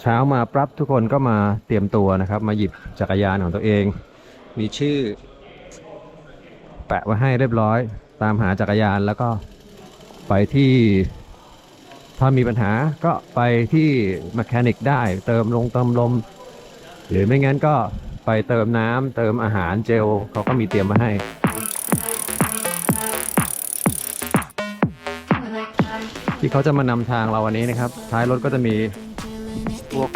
เช้ามาปรับทุกคนก็มาเตรียมตัวนะครับ มาหยิบจักรยานของตัวเอง มีชื่อ แปะไว้ให้เรียบร้อย ตามหาจักรยานแล้วก็ไปที่ถ้ามีปัญหาก็ไปที่ม c h นิกได้ เติมลงเติมลม หรือไม่งั้นก็ไปเติมน้ำเติมอาหารเจลเขาก็มีเตรียมมาให้ที่เขาจะมานำทางเราวันนี้นะครับ ท้ายรถก็จะมี พวก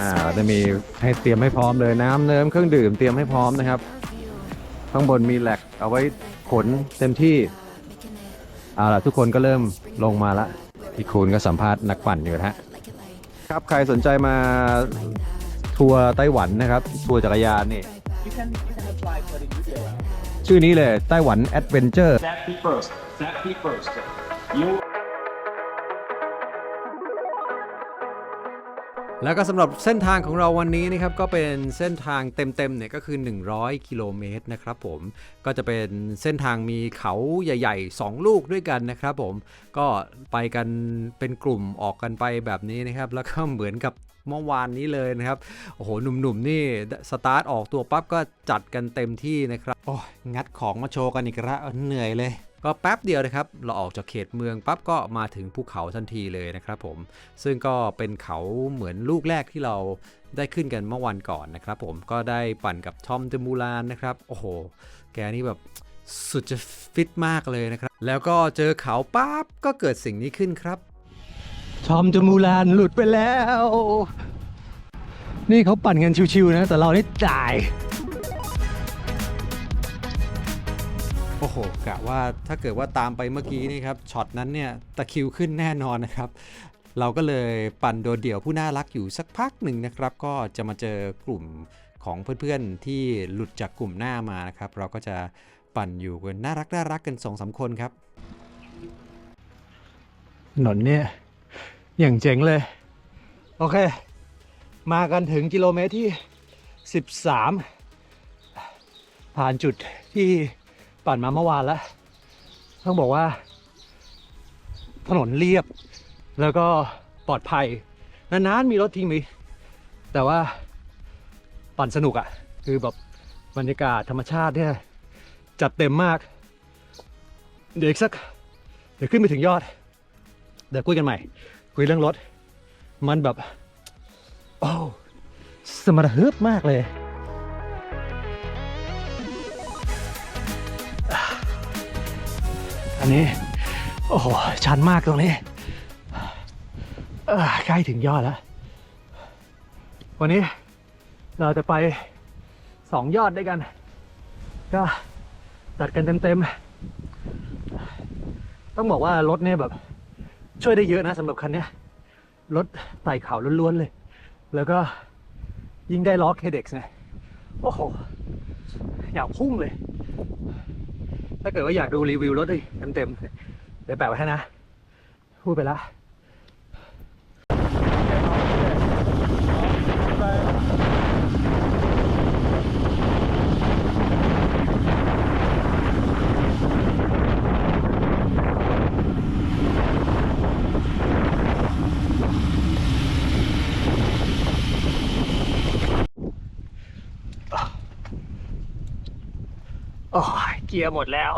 อ่าจะมีให้เตรียมให้พร้อมเลยน้ำเนิ้มเครื่องดื่มเตรียมให้พร้อมนะครับ ข้างบนมีแหลกเอาไว้ขนเต็มที่เอาล่ะทุกคนก็เริ่มลงมาละพี่คูณก็สัมภาษณ์นักปั่นอยู่นะฮะครับใครสนใจมาทัวร์ไต้หวันนะครับ ทัวร์จักรยานนี่ You can you can apply for the video. ชื่อนี้เลยไต้หวันแอดเวนเจอร์ Safety first. Safety first. You แล้วก็สำหรับเส้นทางของเราวันนี้นะครับก็เป็นเส้นทางเต็มๆเนี่ยก็คือ 100 กิโลเมตรนะครับผมก็จะเป็นเส้นทางมีเขาใหญ่ ๆ 2 ลูกด้วยกันนะครับผมก็ไปกันเป็นกลุ่มออกกันไปแบบนี้นะครับแล้วก็เหมือนกับเมื่อวานนี้เลยนะครับ โอ้โห หนุ่มๆ นี่สตาร์ทออกตัวปั๊บก็จัดกันเต็มที่นะครับ โอ้ยงัดของมาโชว์กันอีกแล้วเหนื่อยเลย ก็แป๊บเดียวนะครับ เราออกจากเขตเมืองปั๊บก็มาถึงภูเขาทันทีเลยนะครับผม ซึ่งก็เป็นเขาเหมือนลูกแรกที่เราได้ขึ้นกันเมื่อวันก่อนนะครับผม ก็ได้ปั่นกับทอมเดมูลานนะครับ โอ้โห แกนี่แบบสุดจะฟิตมากเลยนะครับ แล้วก็เจอเขาปั๊บก็เกิดสิ่งนี้ขึ้นครับ ทอมเดมูลานหลุดไปแล้ว นี่เขาปั่นกันชิวๆนะ แต่เรานี่จ่าย โอ้โหกะว่าถ้าเกิดว่าตามไปเมื่อกี้นี่ครับช็อตนั้นเนี่ยตะคิวขึ้นแน่นอนนะครับ เราก็เลยปั่นโดดเดี่ยวผู้น่ารักอยู่สักพักหนึ่งนะครับ ก็จะมาเจอกลุ่มของเพื่อนๆที่หลุดจากกลุ่มหน้ามานะครับ เราก็จะปั่นอยู่กันน่ารักน่ารักกันสองสามคนครับถนนเนี่ยอย่างเจ๋งเลย โอเค มากันถึงกิโลเมตรที่ 13 ผ่านจุดที่ ปั่นมาเมื่อวานแล้ว ต้องบอกว่า ถนนเรียบ แล้วก็ปลอดภัย นานๆมีรถทิ้งมีแต่ว่าปั่นสนุกอะ่ะ คือแบบบรรยากาศธรรมชาติเนี่ยจัดเต็มมาก เดี๋ยวอีกสัก เดี๋ยวขึ้นไปถึงยอด เดี๋ยวคุยกันใหม่ คุยเรื่องรถ มันแบบ โอ้สมรรถมากเลย อันนี้ โอ้โห ชันมากตรงนี้ใกล้ถึงยอดแล้ว วันนี้เราจะไปสองยอดด้วยกัน ก็จัดกันเต็มๆ ต้องบอกว่ารถเนี่ยแบบ ช่วยได้เยอะนะสำหรับคันนี้รถไต่เขาล้วนๆเลย แล้วก็ยิ่งได้ล้อ KDX เนี่ยโอ้โห อยากพุ่งเลย ถ้าเกิดว่าอยากดูรีวิวรถดิเต็มๆเดี๋ยวแปะไว้ให้นะ พูดไปละ โอ้ย เกียร์หมดแล้ว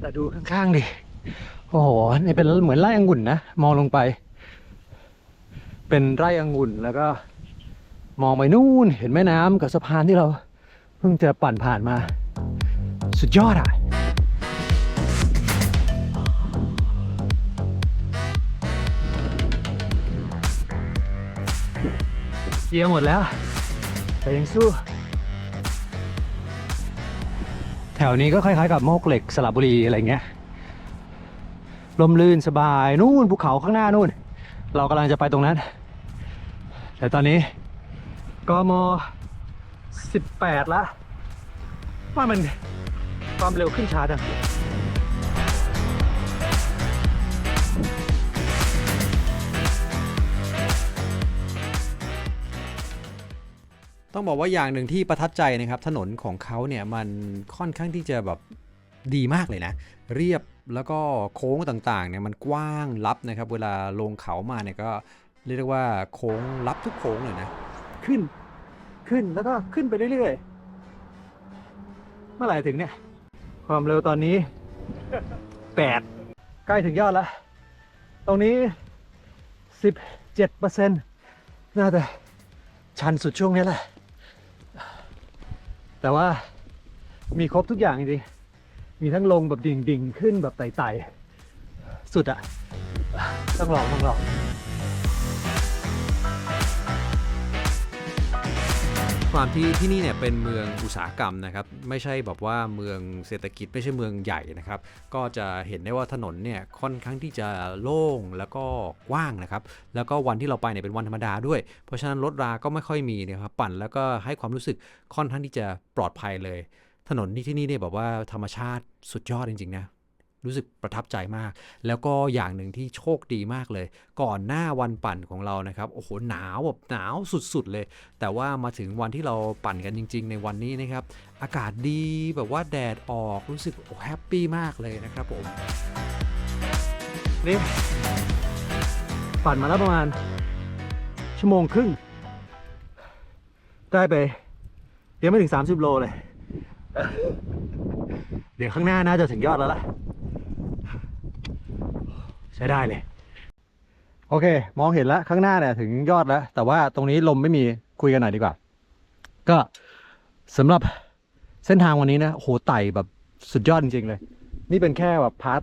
แต่ดูข้างๆดิ โอ้โห นี่เป็นเหมือนไร่องุ่นนะ มองลงไป เป็นไร่องุ่นแล้วก็ มองไปนู่นเห็นแม่น้ำกับสะพานที่เราเพิ่งจะปั่นผ่านมา สุดยอดอะเกียร์หมดแล้ว แต่ยังสู้ วนี้ก็คล้ายๆกับโมกเหล็กสระบุรีอะไรเงี้ยลมลื่นสบายนู่นภูเขาข้างหน้านู่น เรากำลังจะไปตรงนั้น แต่ตอนนี้กม18ละว่ามันความเร็วขึ้นช้าจัง ต้องบอกว่าอย่างหนึ่งที่ประทับใจนะครับ ถนนของเขาเนี่ยมันค่อนข้างที่จะแบบดีมากเลยนะ เรียบแล้วก็โค้งต่างๆเนี่ยมันกว้างลับนะครับ เวลาลงเขามาเนี่ยก็เรียกว่าโค้งลับทุกโค้งเลยนะ ขึ้น ขึ้นแล้วก็ขึ้นไปเรื่อยๆ เมื่อไหร่ถึงเนี่ย ความเร็วตอนนี้ 8 ใกล้ถึงยอดแล้ว ตรงนี้ 17เปอร์เซ็นต์น่าจะชันสุดช่วงนี้แหละ แต่ว่ามีครบทุกอย่างจริงมีทั้งลงแบบดิ่งๆ ขึ้นแบบไต่ๆ สุดอะต้องลองต้องลอง ความที่ที่นี่เนี่ยเป็นเมืองอุตสาหกรรมนะครับ ไม่ใช่แบบว่าเมืองเศรษฐกิจไม่ใช่เมืองใหญ่นะครับ ก็จะเห็นได้ว่าถนนเนี่ยค่อนข้างที่จะโล่งแล้วก็กว้างนะครับ แล้วก็วันที่เราไปเนี่ยเป็นวันธรรมดาด้วย เพราะฉะนั้นรถราก็ไม่ค่อยมีนะครับปั่นแล้วก็ให้ความรู้สึกค่อนข้างที่จะปลอดภัยเลย ถนนที่ที่นี่เนี่ยแบบว่าธรรมชาติสุดยอดจริงๆนะ รู้สึกประทับใจมาก แล้วก็อย่างหนึ่งที่โชคดีมากเลย ก่อนหน้าวันปั่นของเรานะครับโอ้โหหนาวแบบหนาวสุดๆเลย แต่ว่ามาถึงวันที่เราปั่นกันจริง ๆ ในวันนี้นะครับ อากาศดีแบบว่าแดดออกรู้สึกโอ้แฮปปี้มากเลยนะครับผมนี่ปั่นมาแล้วประมาณ ชั่วโมงครึ่ง ได้ไปยังไม่ถึง 30 โลเลย เดี๋ยวข้างหน้าน่าจะถึงยอดแล้วล่ะ ใช้ได้เลย โอเค มองเห็นแล้วข้างหน้าเนี่ยถึงยอดแล้ว แต่ว่าตรงนี้ลมไม่มีคุยกันหน่อยดีกว่า ก็สำหรับเส้นทางวันนี้นะโหไต่แบบสุดยอดจริงๆเลย นี่เป็นแค่แบบพาร์ท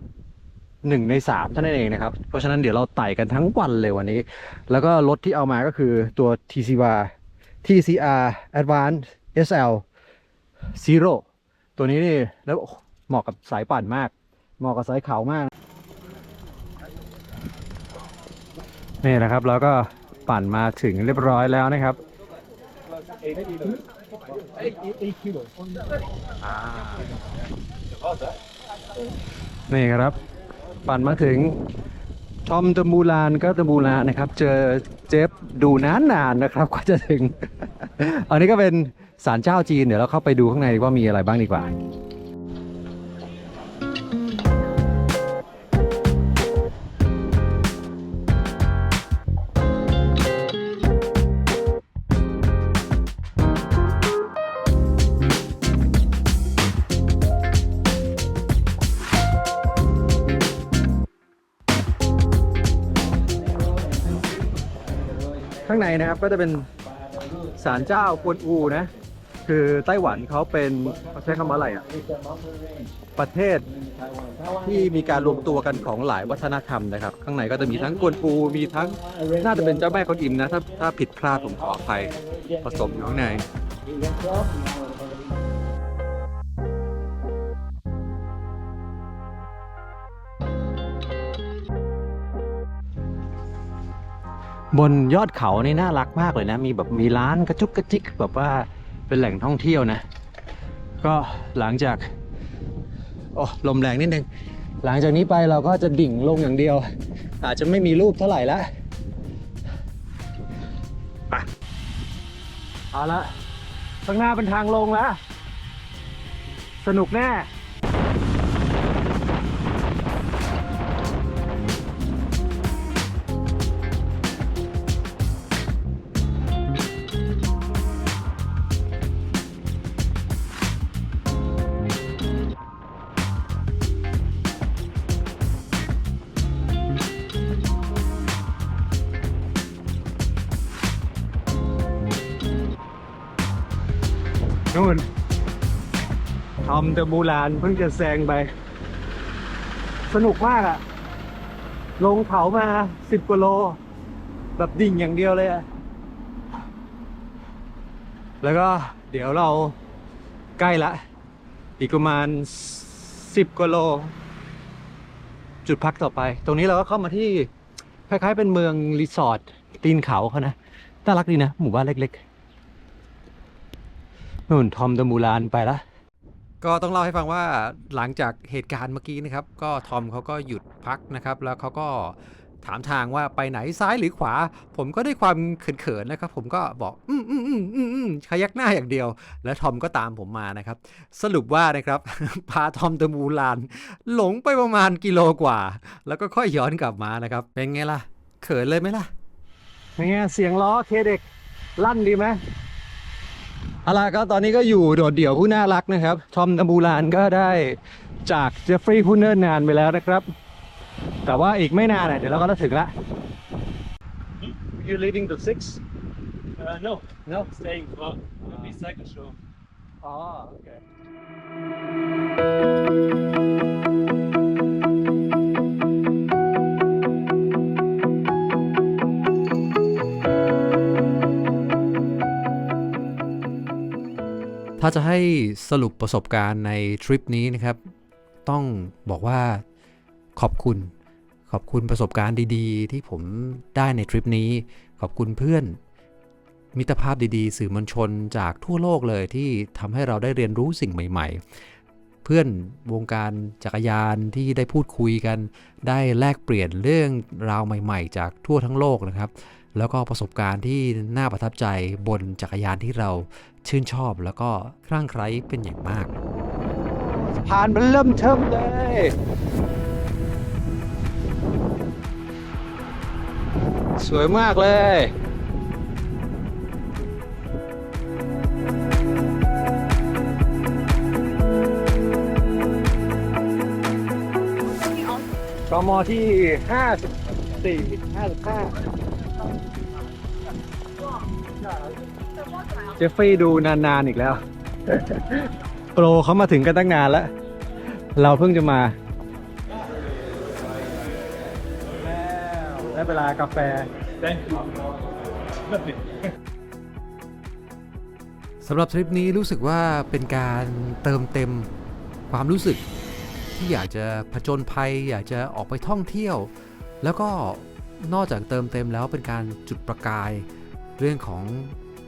หนึ่งในสามเท่านั้นเองนะครับ เพราะฉะนั้นเดี๋ยวเราไต่กันทั้งวันเลยวันนี้ แล้วก็รถที่เอามาก็คือตัว TCR TCR Advance SL Zero ตัวนี้นี่แล้วเหมาะกับสายปั่นมาก เหมาะกับสายเขามาก นี่นะครับแล้วก็ปั่นมาถึงเรียบร้อยแล้วนะครับนี่ครับ ปั่นมาถึงทอมตะมูลานก็ตะมูลานนะครับ เจอเจฟดูนานนานๆนะครับกว่าจะถึง อันนี้ก็เป็นศาลเจ้าจีนเดี๋ยวเราเข้าไปดูข้างในว่ามีอะไรบ้างดีกว่า นนะครับก็จะเป็นศาลเจ้ากวนอูนะ คือไต้หวันเขาเป็นเขาใช้คำว่าอะไรอะประเทศที่มีการรวมตัวกันของหลายวัฒนธรรมนะครับ ข้างในก็จะมีทั้งกวนอูมีทั้งน่าจะเป็นเจ้าแม่กวนอิมนะถ้าถ้าผิดพลาดผมขออภัยผสมอยู่ข้างใน บนยอดเขานี่น่ารักมากเลยนะ มีแบบมีร้านกระจุกกระจิกแบบว่าเป็นแหล่งท่องเที่ยวนะ ก็หลังจากโอ้ลมแรงนิดนึง หลังจากนี้ไปเราก็จะดิ่งลงอย่างเดียว อาจจะไม่มีรูปเท่าไหร่ละไปเอาละข้างหน้าเป็นทางลงแล้ว สนุกแน่ นู่นทอมเดอะมูลานเพิ่งจะแซงไป สนุกมากอะลงเขามาสิบกว่าโล แบบดิ่งอย่างเดียวเลยอะแล้วก็เดี๋ยวเราใกล้ละ อีกประมาณสิบกว่าโล จุดพักต่อไป ตรงนี้เราก็เข้ามาที่คล้ายๆเป็นเมืองรีสอร์ทตีนเขาเขานะน่ารักดีนะ หมู่บ้านเล็ก ๆ นู่นทอมเดอะมูลานไปละ ก็ต้องเล่าให้ฟังว่าหลังจากเหตุการณ์เมื่อกี้นะครับ ก็ทอมเขาก็หยุดพักนะครับ แล้วเขาก็ถามทางว่าไปไหนซ้ายหรือขวา ผมก็ด้วยความเขินๆนะครับ ผมก็บอกอืมอืมอืมอืมอืมขยักหน้าอย่างเดียว แล้วทอมก็ตามผมมานะครับ สรุปว่านะครับ พาทอมตะมูลาน หลงไปประมาณกิโลกว่า แล้วก็ค่อยย้อนกลับมานะครับ เป็นไงล่ะ เขินเลยไหมล่ะ เป็นไงเสียงล้อเคเด็กลั่นดีไหม เอาล่ะก็ตอนนี้ก็อยู่โดดเดี่ยวผู้น่ารักนะครับ ทอมดัมบูลานก็ได้จากเจฟฟรีย์ผู้เนิ่นนานไปแล้วนะครับ แต่ว่าอีกไม่นานน่ะเดี๋ยวเราก็จะถึงละ You leaving the six Uh, no, No staying for the second show. อ๋อโอเค ถ้าจะให้สรุปประสบการณ์ในทริปนี้นะครับ ต้องบอกว่าขอบคุณ ขอบคุณประสบการณ์ดีๆ ที่ผมได้ในทริปนี้ ขอบคุณเพื่อน มิตรภาพดีๆ สื่อมวลชนจากทั่วโลกเลยที่ทำให้เราได้เรียนรู้สิ่งใหม่ ๆ เพื่อนวงการจักรยานที่ได้พูดคุยกัน ได้แลกเปลี่ยนเรื่องราวใหม่ ๆ จากทั่วทั้งโลกนะครับ แล้วก็ประสบการณ์ที่น่าประทับใจบนจักรยานที่เราชื่นชอบแล้วก็คลั่งไคล้เป็นอย่างมากสะพานมันเริ่มเทิมเลย สวยมากเลยกมที่ 54 55 จฟฟรีย์ดูนานๆอีกแล้ว โปรเขามาถึงกันตั้งนานแล้ว เราเพิ่งจะมา ได้เวลากาแฟ Thank you. สำหรับทริปนี้รู้สึกว่าเป็นการเติมเต็มความรู้สึกที่อยากจะผจญภัย อยากจะออกไปท่องเที่ยว แล้วก็นอกจากเติมเต็มแล้วเป็นการจุดประกายเรื่องของ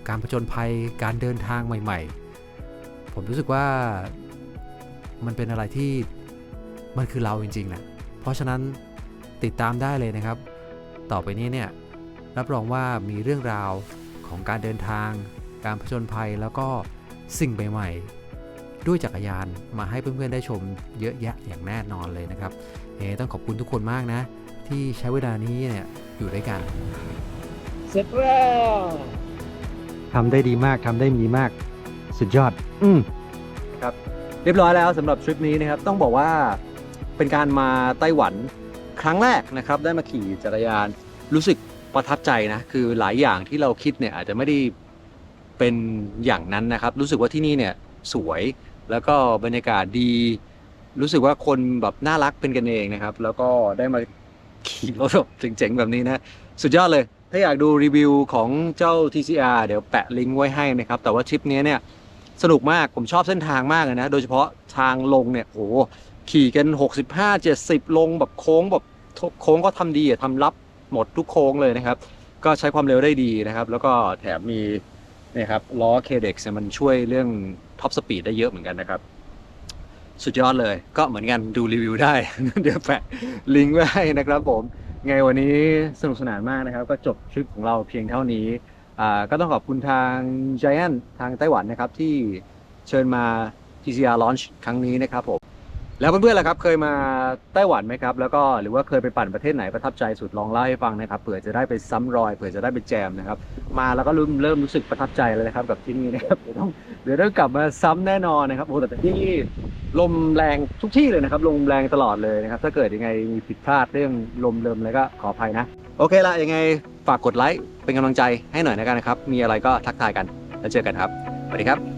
การผจญภัยการเดินทางใหม่ ๆ ผมรู้สึกว่ามันเป็นอะไรที่มันคือเราจริงๆนะเพราะฉะนั้นติดตามได้เลยนะครับ ต่อไปนี้เนี่ยรับรองว่ามีเรื่องราวของการเดินทาง การผจญภัยแล้วก็สิ่งใหม่ๆ ด้วยจักรยานมาให้เพื่อนๆได้ชมเยอะแยะอย่างแน่นอนเลยนะครับเอต้องขอบคุณทุกคนมากนะ ที่ใช้เวลานี้เนี่ยอยู่ด้วยกัน เสร็จแล้ว ทำได้ดีมากทำได้มีมาก สุดยอด อืมครับเรียบร้อยแล้วสำหรับทริปนี้นะครับ ต้องบอกว่าเป็นการมาไต้หวันครั้งแรกนะครับ ได้มาขี่จักรยานรู้สึกประทับใจนะ คือหลายอย่างที่เราคิดเนี่ยอาจจะไม่ได้เป็นอย่างนั้นนะครับ รู้สึกว่าที่นี่เนี่ยสวยแล้วก็บรรยากาศดี รู้สึกว่าคนแบบน่ารักเป็นกันเองนะครับ แล้วก็ได้มาขี่รถแบบเจ๋งๆแบบนี้นะ สุดยอดเลย ถ้าอยากดูรีวิวของเจ้า TCR เดี๋ยวแปะลิงก์ไว้ให้นะครับ แต่ว่าทริปนี้เนี่ยสนุกมากผมชอบเส้นทางมากเลยนะ โดยเฉพาะทางลงเนี่ยโหขี่กัน 65 70 ลงแบบโค้งแบบโค้งก็ทำดีอะทำรับหมดทุกโค้งเลยนะครับ ก็ใช้ความเร็วได้ดีนะครับ แล้วก็แถมมีนี่ครับล้อ KDX เนี่ยมันช่วยเรื่องท็อปสปีดได้เยอะเหมือนกันนะครับ สุดยอดเลย ก็เหมือนกันดูรีวิวได้ เดี๋ยวแปะลิงก์ไว้ให้นะครับผม ไงวันนี้สนุกสนานมากนะครับ ก็จบทริปของเราเพียงเท่านี้อ่าก็ต้องขอบคุณทาง Giant ทางไต้หวันนะครับ ที่เชิญมา TCR Launch ครั้งนี้นะครับผมแล้วเพื่อนๆล่ะครับเคยมาไต้หวันไหมครับ แล้วก็หรือว่าเคยไปปั่นประเทศไหนประทับใจสุดลองเล่าให้ฟังนะครับเผื่อจะได้ไปซ้ำรอยเผื่อจะได้ไปแจมนะครับ มาแล้วก็เริ่มเริ่มรู้สึกประทับใจเลยนะครับกับที่นี่นะครับเดี๋ยวต้องเดี๋ยวต้องกลับมาซ้ำแน่นอนนะครับโอ้แต่ที่นี่ ลมแรงทุกที่เลยนะครับ ลมแรงตลอดเลยนะครับ ถ้าเกิดยังไงมีผิดพลาดเรื่องลมเริมอะไรก็ขออภัยนะ โอเคละยังไงฝากกดไลค์เป็นกำลังใจให้หน่อยนะกันนะครับ มีอะไรก็ทักทายกันแล้วเจอกันครับสวัสดีครับ